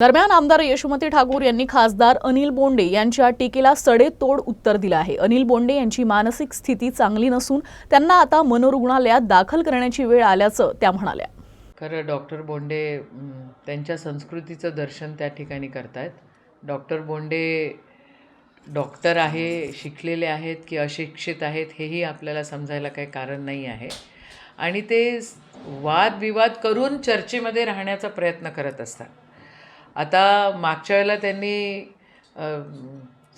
दरम्यान आमदार यशोमती ठाकूर यांनी खासदार अनिल बोंडे यांच्या टीकेला सडेतोड उत्तर दिलं आहे. अनिल बोंडे यांची मानसिक स्थिती चांगली नसून त्यांना आता मनोरुग्णालयात दाखल करण्याची वेळ आल्याचं त्या म्हणाल्या. खरं डॉक्टर बोंडे त्यांच्या संस्कृतीचं दर्शन त्या ठिकाणी करतायत. डॉक्टर बोंडे डॉक्टर आहे शिकलेले आहेत की अशिक्षित आहेत हेही आपल्याला समजायला काही कारण नाही आहे. आणि ते वादविवाद करून चर्चेमध्ये राहण्याचा प्रयत्न करत असतात. आता मागच्या वेळेला त्यांनी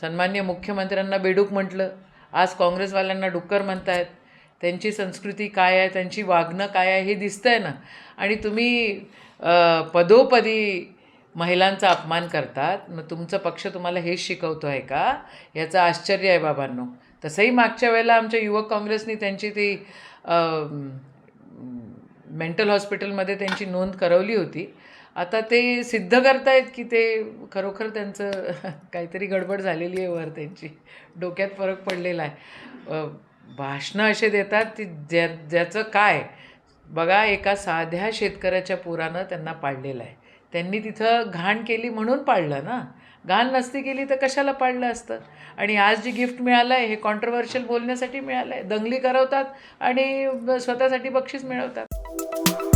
सन्मान्य मुख्यमंत्र्यांना बेडूक म्हटलं आज काँग्रेसवाल्यांना डुक्कर म्हणतायत त्यांची संस्कृती काय आहे त्यांची वागणं काय आहे हे दिसतं आहे ना. आणि तुम्ही पदोपदी महिलांचा अपमान करतात मग तुमचा पक्ष तुम्हाला हेच शिकवतो आहे का? याचं आश्चर्य आहे बाबांनो. तसंही मागच्या वेळेला आमच्या युवक काँग्रेसनी त्यांची ती मेंटल हॉस्पिटलमध्ये त्यांची नोंद करवली होती. आता ते सिद्ध करतायत की ते खरोखर त्यांचं काहीतरी गडबड झालेली आहे वर त्यांची. डोक्यात फरक पडलेला आहे. भाषणं असे देतात ती ज्या ज्याचं काय बघा एका साध्या शेतकऱ्याच्या पुरानं त्यांना पाडलेलं आहे. त्यांनी तिथं घाण केली म्हणून पाडलं ना? घाण नसती केली तर कशाला पाडलं असतं? आणि आज जे गिफ्ट मिळालं आहे हे कॉन्ट्रोवर्शियल बोलण्यासाठी मिळालं आहे दंगली करवतात आणि स्वतःसाठी बक्षीस मिळवतात. Thank you.